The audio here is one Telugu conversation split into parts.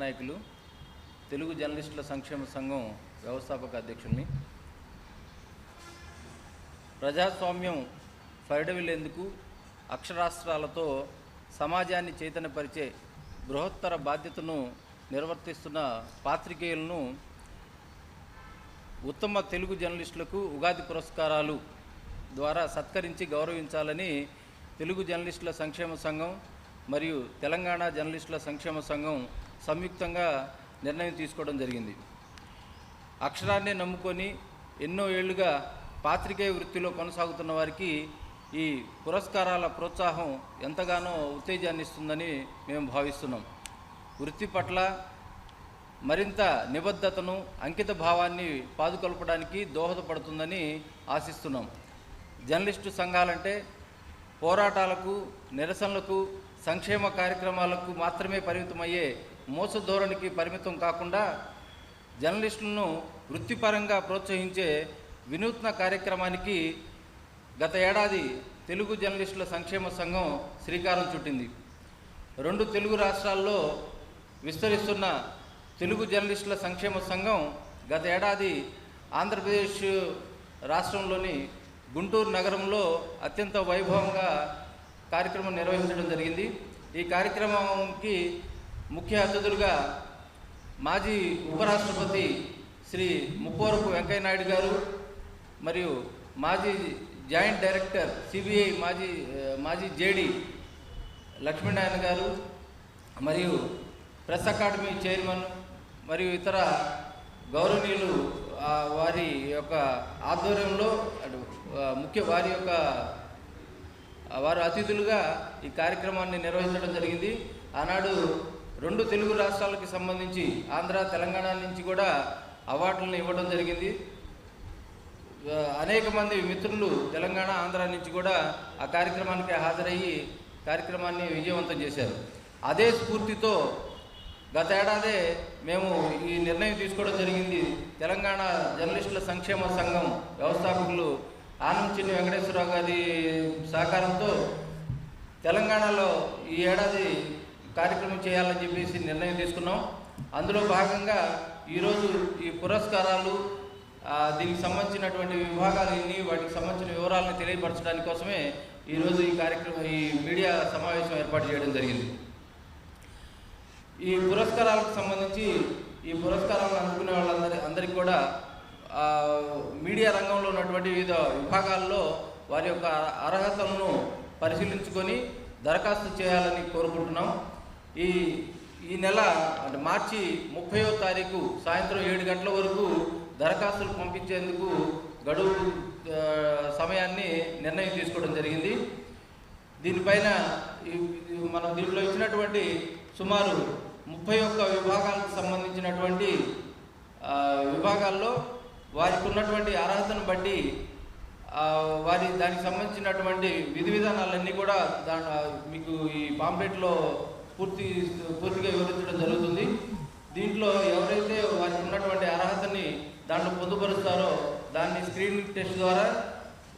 నాయకులు తెలుగు జర్నలిస్టుల సంక్షేమ సంఘం వ్యవస్థాపక అధ్యక్షుల్ని ప్రజాస్వామ్యం పరిడవిల్లేందుకు అక్షరాస్త్రాలతో సమాజాన్ని చైతన్యపరిచే బృహత్తర బాధ్యతను నిర్వర్తిస్తున్న పాత్రికేయులను ఉత్తమ తెలుగు జర్నలిస్టులకు ఉగాది పురస్కారాలు ద్వారా సత్కరించి గౌరవించాలని తెలుగు జర్నలిస్టుల సంక్షేమ సంఘం మరియు తెలంగాణ జర్నలిస్టుల సంక్షేమ సంఘం సంయుక్తంగా నిర్ణయం తీసుకోవడం జరిగింది. అక్షరాన్ని నమ్ముకొని ఎన్నో ఏళ్ళుగా పాత్రికేయ వృత్తిలో కొనసాగుతున్న వారికి ఈ పురస్కారాల ప్రోత్సాహం ఎంతగానో ఉత్తేజాన్ని ఇస్తుందని మేము భావిస్తున్నాం. వృత్తి పట్ల మరింత నిబద్ధతను అంకిత భావాన్ని పాదుకొల్పడానికి దోహదపడుతుందని ఆశిస్తున్నాం. జర్నలిస్టు సంఘాలంటే పోరాటాలకు నిరసనలకు సంక్షేమ కార్యక్రమాలకు మాత్రమే పరిమితమయ్యే మోస ధోరణికి పరిమితం కాకుండా జర్నలిస్టులను వృత్తిపరంగా ప్రోత్సహించే వినూత్న కార్యక్రమానికి గత ఏడాది తెలుగు జర్నలిస్టుల సంక్షేమ సంఘం శ్రీకారం చుట్టింది. రెండు తెలుగు రాష్ట్రాల్లో విస్తరిస్తున్న తెలుగు జర్నలిస్టుల సంక్షేమ సంఘం గత ఏడాది ఆంధ్రప్రదేశ్ రాష్ట్రంలోని గుంటూరు నగరంలో అత్యంత వైభవంగా కార్యక్రమం నిర్వహించడం జరిగింది. ఈ కార్యక్రమంకి ముఖ్య అతిథులుగా మాజీ ఉపరాష్ట్రపతి శ్రీ ముప్పవరపు వెంకయ్యనాయుడు గారు మరియు మాజీ జాయింట్ డైరెక్టర్ సిబిఐ మాజీ మాజీ జేడి లక్ష్మీనారాయణ గారు మరియు ప్రెస్ అకాడమీ చైర్మన్ మరియు ఇతర గౌరవనీయులు వారి యొక్క ఆధ్వర్యంలో ముఖ్య వారి యొక్క వారు అతిథులుగా ఈ కార్యక్రమాన్ని నిర్వహించడం జరిగింది. ఆనాడు రెండు తెలుగు రాష్ట్రాలకు సంబంధించి ఆంధ్ర తెలంగాణ నుంచి కూడా అవార్డులను ఇవ్వడం జరిగింది. అనేక మంది మిత్రులు తెలంగాణ ఆంధ్ర నుంచి కూడా ఆ కార్యక్రమానికి హాజరయ్యి కార్యక్రమాన్ని విజయవంతం చేశారు. అదే స్ఫూర్తితో గత ఏడాదే మేము ఈ నిర్ణయం తీసుకోవడం జరిగింది. తెలంగాణ జర్నలిస్టుల సంక్షేమ సంఘం వ్యవస్థాపకులు ఆనం చిన్ని వెంకటేశ్వరరావు గారి సహకారంతో తెలంగాణలో ఈ ఏడాది కార్యక్రమం చేయాలని చెప్పేసి నిర్ణయం తీసుకున్నాం. అందులో భాగంగా ఈరోజు ఈ పురస్కారాలు దీనికి సంబంధించినటువంటి విభాగాలని వాటికి సంబంధించిన వివరాలను తెలియపరచడానికి కోసమే ఈరోజు ఈ కార్యక్రమం ఈ మీడియా సమావేశం ఏర్పాటు చేయడం జరిగింది. ఈ పురస్కారాలకు సంబంధించి ఈ పురస్కారాలను అందుకునే వాళ్ళందరి అందరికీ కూడా మీడియా రంగంలో ఉన్నటువంటి వివిధ విభాగాల్లో వారి యొక్క అర్హతలను పరిశీలించుకొని దరఖాస్తు చేయాలని కోరుకుంటున్నాం. ఈ ఈ నెల అంటే మార్చి ముప్పయో తారీఖు సాయంత్రం ఏడు గంటల వరకు దరఖాస్తులు పంపించేందుకు గడువు సమయాన్ని నిర్ణయం తీసుకోవడం జరిగింది. దీనిపైన మనం దీంట్లో ఇచ్చినటువంటి సుమారు ముప్పై ఒక్క విభాగాలకు సంబంధించినటువంటి విభాగాల్లో వారికి ఉన్నటువంటి అర్హతను బట్టి వారి దానికి సంబంధించినటువంటి విధి విధానాలన్నీ కూడా దాని మీకు ఈ పాంప్లెట్లో పూర్తి పూర్తిగా వివరించడం జరుగుతుంది. దీంట్లో ఎవరైతే వారికి ఉన్నటువంటి అర్హతని దాంట్లో పొందుపరుస్తారో దాన్ని స్క్రీనింగ్ టెస్ట్ ద్వారా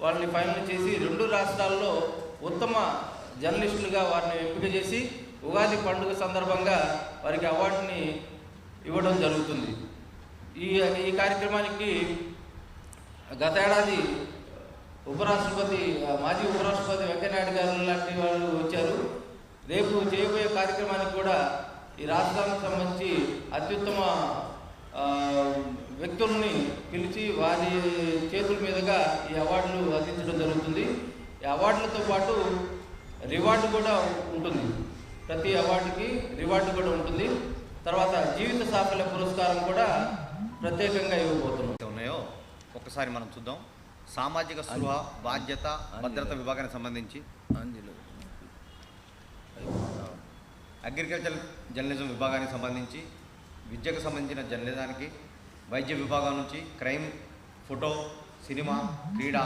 వాళ్ళని ఫైనల్ చేసి రెండు రాష్ట్రాల్లో ఉత్తమ జర్నలిస్టులుగా వారిని ఎంపిక చేసి ఉగాది పండుగ సందర్భంగా వారికి అవార్డుని ఇవ్వడం జరుగుతుంది. ఈ ఈ కార్యక్రమానికి గత ఏడాది ఉపరాష్ట్రపతి ఆ, మాజీ ఉపరాష్ట్రపతి వెంకయ్యనాయుడు గారు లాంటి వాళ్ళు వచ్చారు. రేపు చేయబోయే కార్యక్రమానికి కూడా ఈ రాష్ట్రానికి సంబంధించి అత్యుత్తమ వ్యక్తుల్ని పిలిచి వారి చేతుల మీదుగా ఈ అవార్డులు అందించడం జరుగుతుంది. ఈ అవార్డులతో పాటు రివార్డు కూడా ఉంటుంది. ప్రతి అవార్డుకి రివార్డు కూడా ఉంటుంది. తర్వాత జీవిత సాఫల్య పురస్కారం కూడా ప్రత్యేకంగా ఇవ్వబోతున్నాం. ఉన్నాయో ఒక్కసారి మనం చూద్దాం. సామాజిక స్పృహ బాధ్యత భద్రత విభాగానికి సంబంధించి అంజలు. అగ్రికల్చర్ జర్నలిజం విభాగానికి సంబంధించి విద్యకు సంబంధించిన జర్నలిజానికి వైద్య విభాగం నుంచి క్రైమ్ ఫోటో సినిమా క్రీడా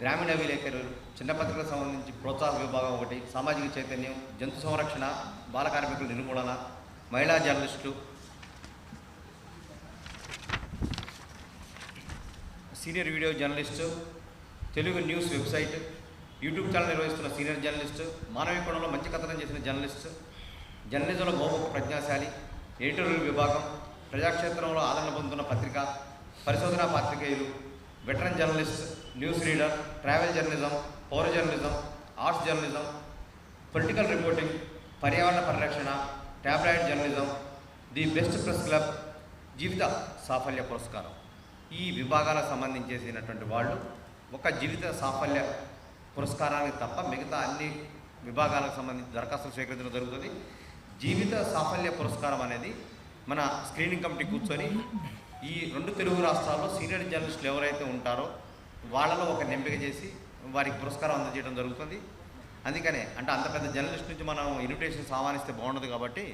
గ్రామీణ విలేకరులు చిన్న పత్రికలకు సంబంధించి ప్రోత్సాహ విభాగం ఒకటి సామాజిక చైతన్యం జంతు సంరక్షణ బాల కార్మికుల నిర్మూలన మహిళా జర్నలిస్టులు senior video journalist Telugu news website YouTube channel నిర్వహిస్తున్న సీనియర్ జర్నలిస్టు మానవీయ కోణంలో మంచి కథనం చేసిన జర్నలిస్టు జర్నలిజంలో బహుముఖ ప్రజ్ఞాశాలి ఎడిటోరియల్ విభాగం ప్రజాక్షేత్రంలో ఆదరణ పొందుతున్న పత్రిక పరిశోధనా పాత్రికేయులు veteran journalist news reader travel journalism పౌర journalism arts journalism political reporting పర్యావరణ పరిరక్షణ tabloid journalism the best press club జీవిత సాఫల్య పురస్కారం. ఈ విభాగాలకు సంబంధించేసినటువంటి వాళ్ళు ఒక జీవిత సాఫల్య పురస్కారానికి తప్ప మిగతా అన్ని విభాగాలకు సంబంధించి దరఖాస్తులు స్వీకరించడం జరుగుతుంది. జీవిత సాఫల్య పురస్కారం అనేది మన స్క్రీనింగ్ కమిటీ కూర్చొని ఈ రెండు తెలుగు రాష్ట్రాల్లో సీనియర్ జర్నలిస్టులు ఎవరైతే ఉంటారో వాళ్ళలో ఒక ఎంపిక చేసి వారికి పురస్కారం అందజేయడం జరుగుతుంది. అందుకనే అంటే అంత పెద్ద జర్నలిస్ట్ నుంచి మనం ఇన్విటేషన్స్ ఆహ్వానిస్తే బాగుండదు కాబట్టి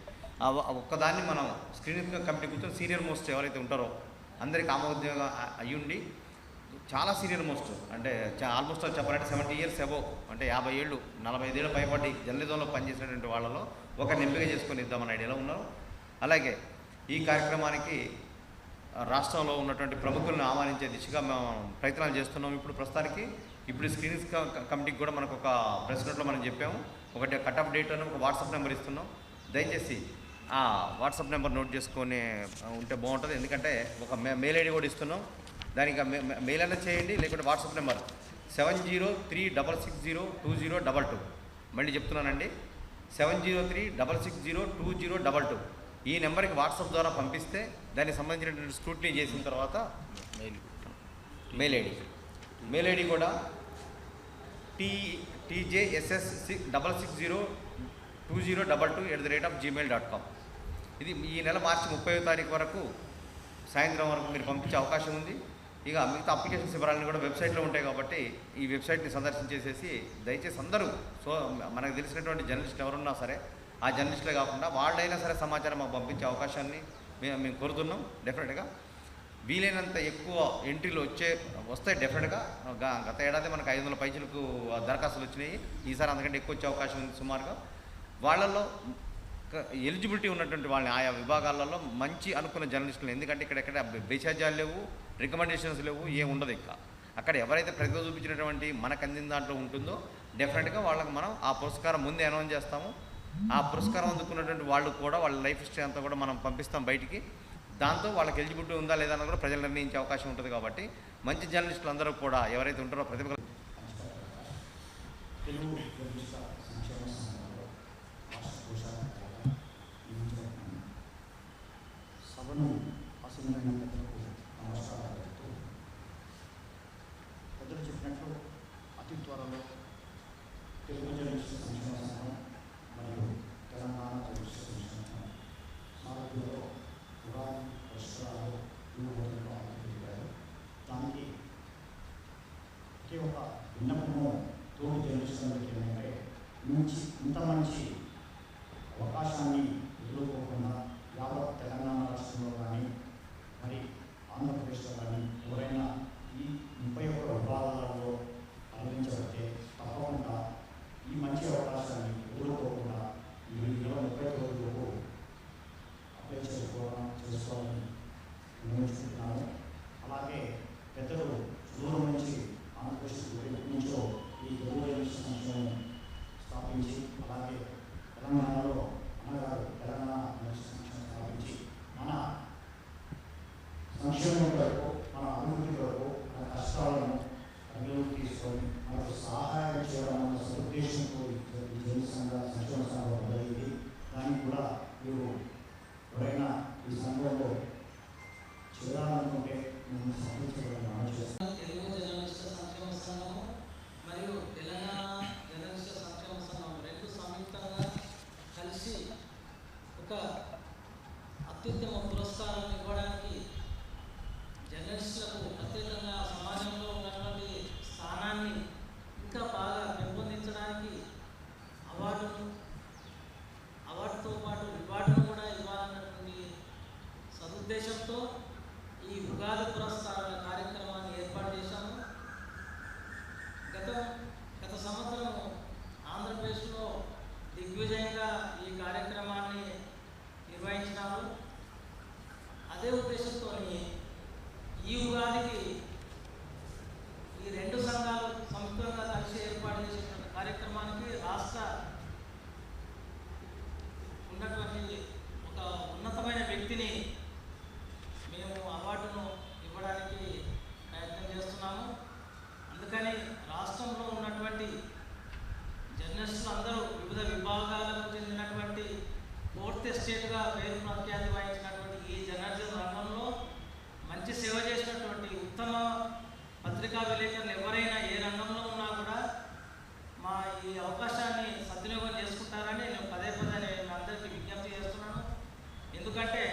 ఒక్కదాన్ని మనం స్క్రీనింగ్ కమిటీ కూర్చొని సీనియర్ మోస్ట్ ఎవరైతే ఉంటారో అందరికి ఆమోదంగా అయ్యుండి చాలా సీనియర్ మోస్ట్. అంటే ఆల్మోస్ట్ చెప్పాలంటే సెవెంటీ ఇయర్స్ అబో అంటే యాభై ఏళ్ళు నలభై ఐదేళ్ళు పైపడి జర్నలిజంలో పనిచేసినటువంటి వాళ్ళలో ఒకరిని ఎంపిక చేసుకొని ఇద్దామని ఐడియాలో ఉన్నారు. అలాగే ఈ కార్యక్రమానికి రాష్ట్రంలో ఉన్నటువంటి ప్రముఖులను ఆహ్వానించే దిశగా మేము ప్రయత్నాలు చేస్తున్నాం. ఇప్పుడు ప్రస్తుతానికి ఇప్పుడు స్క్రీనింగ్స్ కమిటీకి కూడా మనకు ఒక ప్రెస్ నోట్లో మనం చెప్పాము. ఒకటి కట్ ఆఫ్ డేట్ అని ఒక వాట్సాప్ నెంబర్ ఇస్తున్నాం. దయచేసి ఆ వాట్సాప్ నెంబర్ నోట్ చేసుకొని ఉంటే బాగుంటుంది. ఎందుకంటే ఒక మే- మెయిల్ ఐడి కూడా ఇస్తున్నాం. దానికి మెయిల్ అయినా చేయండి లేకుంటే WhatsApp number. Seven zero three double six zero two zero double two. మళ్ళీ చెప్తున్నానండి. Seven zero three double six zero two zero double two. ఈ నెంబర్కి వాట్సాప్ ద్వారా పంపిస్తే దానికి సంబంధించినటువంటి స్క్రూటినీ చేసిన తర్వాత mail mail ID. Mail ID కూడా T TJSS six double six zero two zero double two at the rate of Gmail dot com. ఇది ఈ నెల మార్చి ముప్పై తారీఖు వరకు సాయంత్రం వరకు మీరు పంపించే అవకాశం ఉంది. ఇక మిగతా అప్లికేషన్స్ వివరాలను కూడా వెబ్సైట్లో ఉంటాయి కాబట్టి ఈ వెబ్సైట్ని సందర్శించేసేసి దయచేసి అందరూ సో మనకు తెలిసినటువంటి జర్నలిస్టులు ఎవరున్నా సరే ఆ జర్నలిస్టులే కాకుండా వాళ్ళైనా సరే సమాచారం మాకు పంపించే అవకాశాన్ని మేము మేము కోరుతున్నాం. డెఫినెట్గా వీలైనంత ఎక్కువ ఎంట్రీలు వచ్చే వస్తాయి డెఫినెట్గా గత ఏడాది మనకు ఐదు వందల పైసలకు దరఖాస్తులు వచ్చినాయి. ఈసారి అంతకంటే ఎక్కువ వచ్చే అవకాశం ఉంది సుమారుగా. వాళ్ళల్లో ఎలిజిబిలిటీ ఉన్నటువంటి వాళ్ళని ఆయా విభాగాలలో మంచి అనుకున్న జర్నలిస్టులు ఎందుకంటే ఇక్కడ ఎక్కడ బేషాజాలు లేవు రికమెండేషన్స్ లేవు ఏం ఉండదు ఇంకా అక్కడ ఎవరైతే ప్రతిభ చూపించినటువంటి మనకు అందిన దాంట్లో ఉంటుందో డెఫినెట్గా వాళ్ళకి మనం ఆ పురస్కారం ముందే అనౌన్స్ చేస్తాము ఆ పురస్కారం అందుకున్నటువంటి వాళ్ళు కూడా వాళ్ళ లైఫ్ హిస్టరీ అంతా కూడా మనం పంపిస్తాం బయటికి దాంతో వాళ్ళకి ఎలిజిబిలిటీ ఉందా లేదా అన్నది కూడా ప్రజలు నిర్ణయించే అవకాశం ఉంటుంది కాబట్టి మంచి జర్నలిస్టులు అందరూ కూడా ఎవరైతే ఉంటారో ప్రతిభ తెలుగు 요거를 알려드릴까요? 남기 기호가 남모 도움이 되는 시선을 기능해 눈치 눈담한지 ఈ ఉగాది పురస్కారాల కార్యక్రమాన్ని ఏర్పాటు చేశాము. గత గత సంవత్సరం ఆంధ్రప్రదేశ్లో దిగ్విజయంగా ఈ కార్యక్రమాన్ని నిర్వహించినాము అదే ఉద్దేశంతో ఈ ఉగాదికి ఈ రెండు సంఘాలు సంయుక్తంగా కలిసి ఏర్పాటు చేసినటువంటి కార్యక్రమానికి రాష్ట్ర ఉన్నటువంటి ఒక ఉన్నతమైన పేరు ప్రఖ్యాతి వహించినటువంటి ఈ జర్నలిజం రంగంలో మంచి సేవ చేసినటువంటి ఉత్తమ పత్రికా విలేకరులు ఎవరైనా ఏ రంగంలో ఉన్నా కూడా మా ఈ అవకాశాన్ని సద్వినియోగం చేసుకుంటారని నేను పదే పదే నేను అందరికీ విజ్ఞప్తి చేస్తున్నాను ఎందుకంటే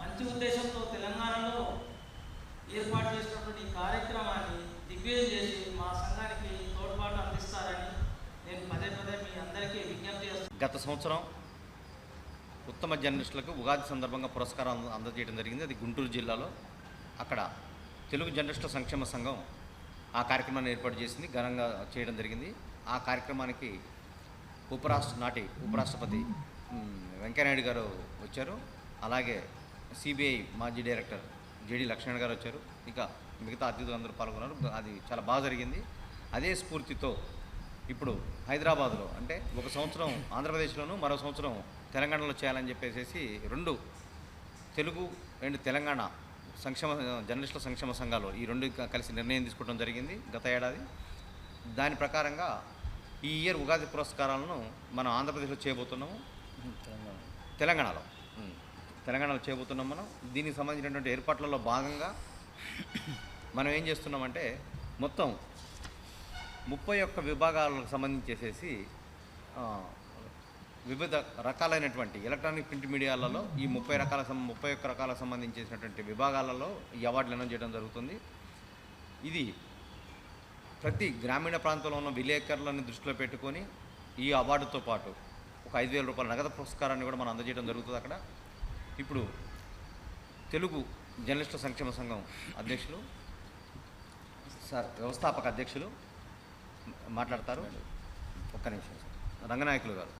మంచి ఉద్దేశంతో తెలంగాణలో ఏర్పాటు చేసినటువంటి ఈ కార్యక్రమాన్ని దిగ్విజయం చేసి మా సంఘానికి తోడ్పాటు అందిస్తారని నేను పదే పదే మీ అందరికీ విజ్ఞప్తి చేస్తున్నాను గత సంవత్సరం ఉత్తమ జర్నలిస్టులకు ఉగాది సందర్భంగా పురస్కారం అందజేయడం జరిగింది. అది గుంటూరు జిల్లాలో అక్కడ తెలుగు జర్నలిస్టుల సంక్షేమ సంఘం ఆ కార్యక్రమాన్ని ఏర్పాటు చేసింది. ఘనంగా చేయడం జరిగింది. ఆ కార్యక్రమానికి ఉపరాష్ట్ర నాటి ఉపరాష్ట్రపతి వెంకయ్యనాయుడు గారు వచ్చారు. అలాగే సిబిఐ మాజీ డైరెక్టర్ జేడి లక్ష్మణ్ గారు వచ్చారు. ఇక మిగతా అతిథులు అందరూ పాల్గొన్నారు. అది చాలా బాగా జరిగింది. అదే స్ఫూర్తితో ఇప్పుడు హైదరాబాద్లో అంటే ఒక సంవత్సరం ఆంధ్రప్రదేశ్లోను మరో సంవత్సరం తెలంగాణలో చేయాలని చెప్పేసి రెండు తెలుగు అండ్ తెలంగాణ సంక్షేమ జర్నలిస్టుల సంక్షేమ సంఘాలు ఈ రెండు కలిసి నిర్ణయం తీసుకోవడం జరిగింది గత ఏడాది. దాని ప్రకారంగా ఈ ఇయర్ ఉగాది పురస్కారాలను మనం ఆంధ్రప్రదేశ్లో చేయబోతున్నాము. తెలంగాణలో. తెలంగాణలో చేయబోతున్నాం మనం. దీనికి సంబంధించినటువంటి ఏర్పాట్లలో భాగంగా మనం ఏం చేస్తున్నామంటే మొత్తం ముప్పై ఒక్క విభాగాలకు సంబంధించేసేసి వివిధ రకాలైనటువంటి ఎలక్ట్రానిక్ ప్రింట్ మీడియాలలో ఈ ముప్పై రకాల ముప్పై ఒక్క రకాల సంబంధించేసినటువంటి విభాగాలలో ఈ అవార్డులు అనౌన్స్ చేయడం జరుగుతుంది. ఇది ప్రతి గ్రామీణ ప్రాంతంలో ఉన్న విలేకరులను దృష్టిలో పెట్టుకొని ఈ అవార్డుతో పాటు ఒక ఐదు వేల రూపాయల నగదు పురస్కారాన్ని కూడా మనం అందజేయడం జరుగుతుంది అక్కడ. ఇప్పుడు తెలుగు జర్నలిస్టుల సంక్షేమ సంఘం అధ్యక్షులు సార్ వ్యవస్థాపక అధ్యక్షులు మాట్లాడతారు. ఒక్క నిమిషం రంగనాయకులు గారు.